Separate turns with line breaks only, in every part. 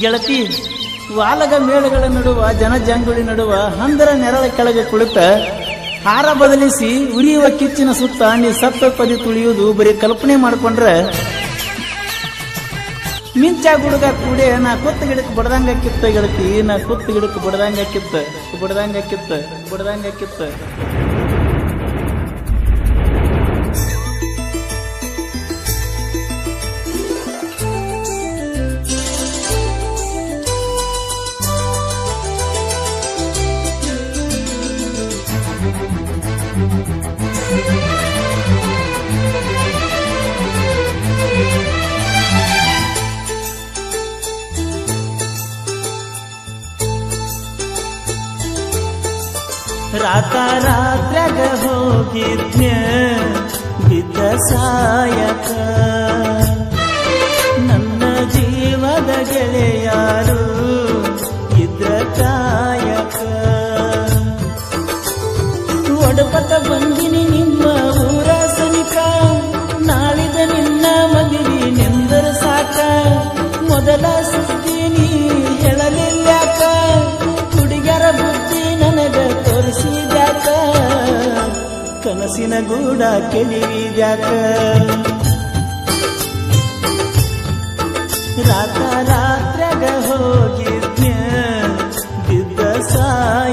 ಗೆಳತಿ, ವಾಲಗ ಮೇಳಗಳ ನಡುವ ಜನಜಂಗುಳಿ ನಡುವ ಹಂದರ ನೆರಳ ಕೆಳಗೆ ಕುಳಿತ, ಹಾರ ಬದಲಿಸಿ ಉರಿಯುವ ಕಿಚ್ಚಿನ ಸುತ್ತ ನೀ ಸತ್ತ ಪದಿ ತುಳಿಯುವುದು ಬರೀ ಕಲ್ಪನೆ ಮಾಡ್ಕೊಂಡ್ರೆ ಮಿಂಚ ಗುಡುಗ ಕೂಡೆ, ನಾ ಕುತ್ತ ಗಿಡಕ್ಕೆ ಬಡ್ದಂಗ ಕಿತ್ತ ಗೆಳತಿ, ನಾ ಕುತ್ತ ಗಿಡಕ್ಕೆ ಬಡ್ದಂಗ ಕಿತ್ತ ಬಡ್ದಂಗ ಕಿತ್ತ ಬಡ್ದಂಗ ಕಿತ್ತ. ರಾತ ರಾತ್ರ್ಯಾಗ ಹೋಗಿದ್ಯ ಬಿದ್ದ ಸಾಯಕ ನನ್ನ ಜೀವದ ಗೆಳೆಯಾರು ಕನಸಿನ ಗೂಡ ಕೆಳಿವಿದ್ಯಾಕ ರಾತ ರಾತ್ರ್ಯಾಗ ಹೋಗಿದ್ನ್ಯ ಬಿದ್ದ ಸಾಯಕ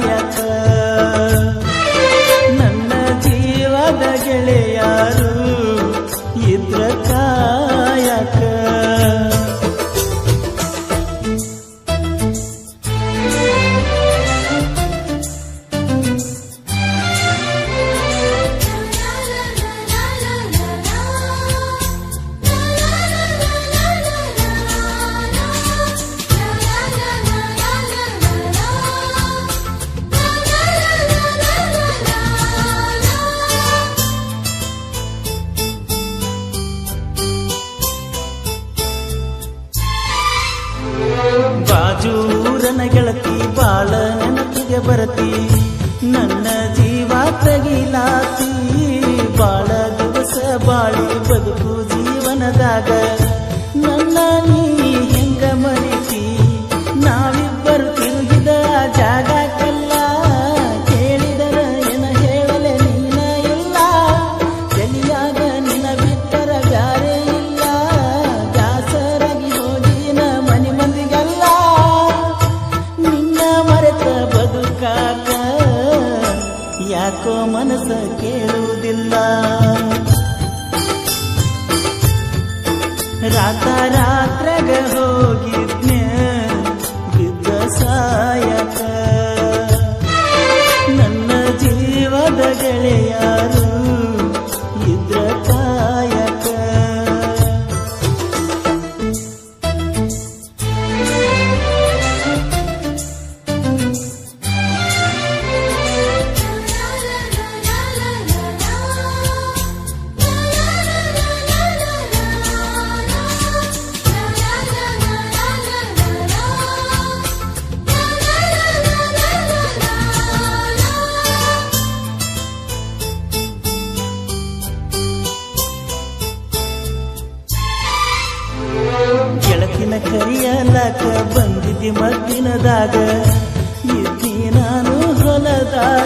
ಬಾಜೂರನ ಗೆಳತಿ ಬಾಳ ನೆನಪಿಗೆ ಬರತಿ. ನನ್ನ ಜೀವ ತಗಿಲಾತಿ ಬಾಳ ದಿವಸ ಬಾಳಿ ಬದುಕು ಜೀವನದಾಗ. ರಾತ ರಾತ್ರಾಗ ಹೋಗಿದ್ನ್ಯ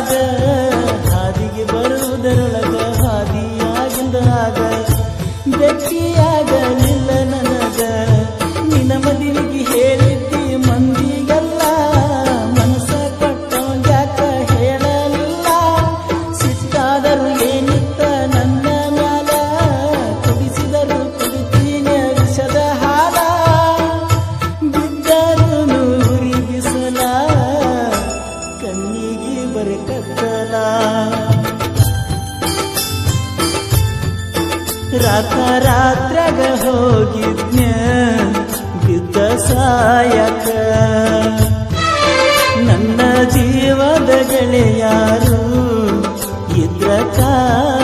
ಹೊಲದಾಗ ಹಾದಿಗೆ ಬರುವುದರೊಳಗ ಹಾದಿಯಾಗಿಂದಾಗ ಬೆಟ್ಟಿಯಾಗಲಿಲ್ಲ ನನಗ. ನಿನ್ನ ಮದುವೆಗೆ ಹೇಳಿದ್ದಿ ಮಂದಿಗೆಲ್ಲ ಮನಸ್ಸ ಕೊಟ್ಟೋಗ್ಯಾಕ ಹೇಳಲ್ಲ ಸಿಟ್ಟಾದರೂ ರಾತ ರಾತ್ರಗ ಹೋಗಿದ್ನ್ಯ ಬಿದ್ದ ಸಾಯಕ. ನನ್ನ ಜೀವದ ಗೆಳೆಯಾರು ಇದ್ರ ಕಾಯಕ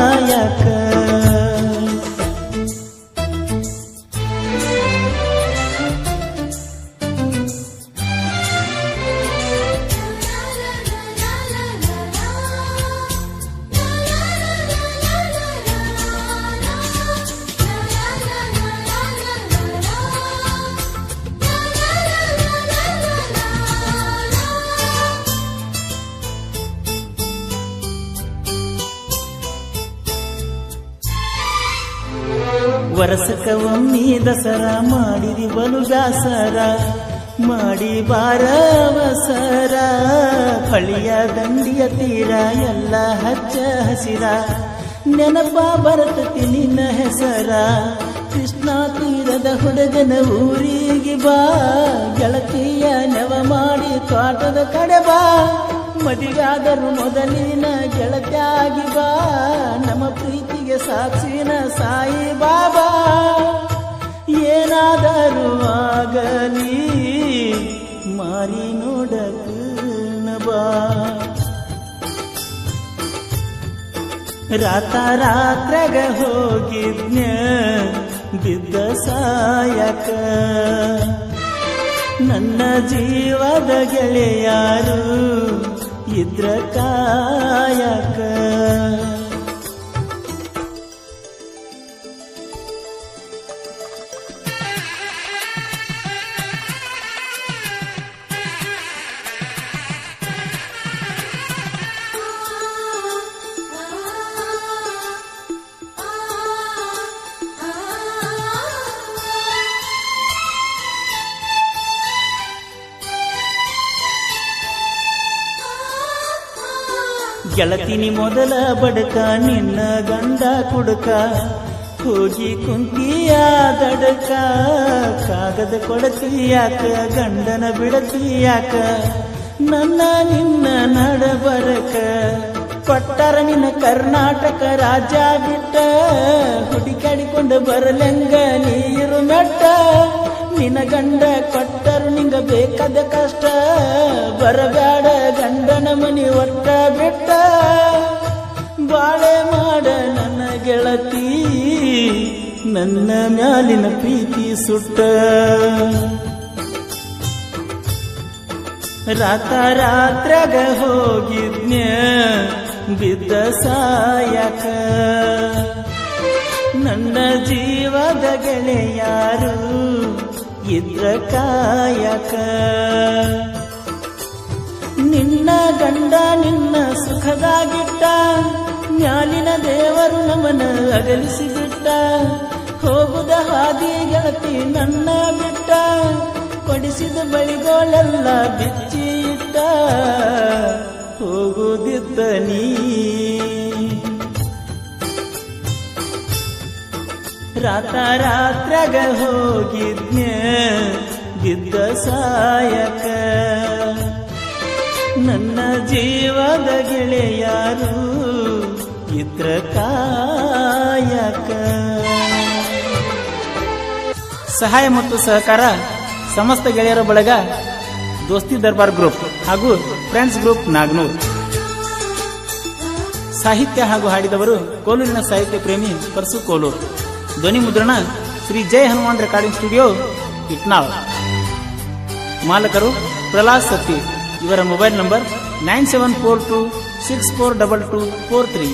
ವರಸಕ ಒಮ್ಮೆ ದಸರಾ ಮಾಡಿರಿ ಬಲು ದಾಸರ ಮಾಡಿ ಬಾರವಸರ. ಹಳಿಯ ದಂಡಿಯ ತೀರ ಎಲ್ಲ ಹಚ್ಚ ಹಸಿರ. ನೆನಪ ಬರತತಿ ನಿನ್ನ ಹೆಸರ. ಕೃಷ್ಣ ತೀರದ ಹುಡುಗನ ಊರಿಗೆ ಬಾ. ಗೆಳತಿಯ ನೆವ ಮಾಡಿ ತೋಟದ ಕಡೆ ಬಾ. ಮದುವೆಯಾದರೂ ಮೊದಲಿನ ಗೆಳತಿಯಾಗಿ ಬಾ. ನಮ್ಮ ಪ್ರೀತಿಗೆ ಸಾಕ್ಷಿನ ಸಾಯಿ ಬಾಬಾ. ಏನಾದರೂ ಆಗಲಿ, ಮಾರಿ ನೋಡಬಾ ರಾತ ರಾತ್ರಗ ಹೋಗಿದ್ನ, ಬಿದ್ದ ಸಾಯಕ ನನ್ನ ಜೀವದ ಗೆಳೆಯಾರು ಇದ್ರ ಗೆಳತಿನಿ ಮೊದಲ ಬಡಕ ನಿನ್ನ ಗಂಡ ಕುಡುಕ ಹೋಗಿ ಕುಂತಿಯ ದಡಕ ಕಾಗದ ಕೊಡತಿಯಾಕ ಗಂಡನ ಬಿಡತಿಯಾಕ ನನ್ನ ನಿನ್ನ ನಡಬರಕ ಕೊಟ್ಟರ ನಿನ್ನ ಕರ್ನಾಟಕ ರಾಜ್ಯ ಬಿಟ್ಟ ಹುಡುಕಾಡಿಕೊಂಡು ಬರಲೆಂಗ ನೀರು ಮೆಟ್ಟ ನಿನ್ನ ಗಂಡ ಕೊಟ್ಟರು ನಿಂಗ ಬೇಕಾದ ಕಷ್ಟ. ಬರಬೇಡ ಗಂಡನ ಮನಿ ಒಟ್ಟ ಬಿಟ್ಟ. ಬಾಳೆ ಮಾಡ ನನ್ನ ಗೆಳತಿ, ನನ್ನ ಮ್ಯಾಲಿನ ಪ್ರೀತಿ ಸುಟ್ಟ. ರಾತ ರಾತ್ರಗ ಹೋಗಿದ್ನ್ಯ, ಬಿದ್ದ ಸಾಯಕ. ನನ್ನ ಜೀವದ ಗೆಳೆಯಾರು ಇದ್ರ ಕಾಯಕ. ನಿನ್ನ ಗಂಡ ನಿನ್ನ ಸುಖದಾಗಿಟ್ಟ, ಮ್ಯಾಲಿನ ದೇವರು ನಮನ ಅಗಲಿಸಿಬಿಟ್ಟ. ಹೋಗುದ ಹಾದಿ ಗೆಳತಿ ನನ್ನ ಬಿಟ್ಟ, ಕೊಡಿಸಿದ ಬಳಿಗೋಳೆಲ್ಲ ಬಿಚ್ಚಿ ರಾತ ರಾತ್ರಾಗ ಗಿದ್ದ ಬಿದ್ದ ಸಾಯಕ ನನ್ನ ಜೀವದ ಗೆಳೆಯಾರು ಇದ್ರ ಕಾಯಕ. ಸಹಾಯ ಮತ್ತು ಸಹಕಾರ ಸಮಸ್ತ ಗೆಳೆಯರ ಬಳಗ ದೋಸ್ತಿ ದರ್ಬಾರ್ ಗ್ರೂಪ್ ಹಾಗೂ ಫ್ರೆಂಡ್ಸ್ ಗ್ರೂಪ್ ನಾಗ್ನೂರ್. ಸಾಹಿತ್ಯ ಹಾಗೂ ಹಾಡಿದವರು ಕೋಲೂರಿನ ಸಾಹಿತ್ಯ ಪ್ರೇಮಿ ಪರ್ಸು ಕೋಲೂರು. ಧ್ವನಿ ಮುದ್ರಣ ಶ್ರೀ ಜಯ ಹನುಮಾನ್ ರೆಕಾರ್ಡಿಂಗ್ ಸ್ಟುಡಿಯೋ, ಇಟ್ನಾಳ್. ಮಾಲಕರು ಪ್ರಹ್ಲಾದ್ ಸತ್ತಿ. ಇವರ mobile number nine seven four two six four double two four three.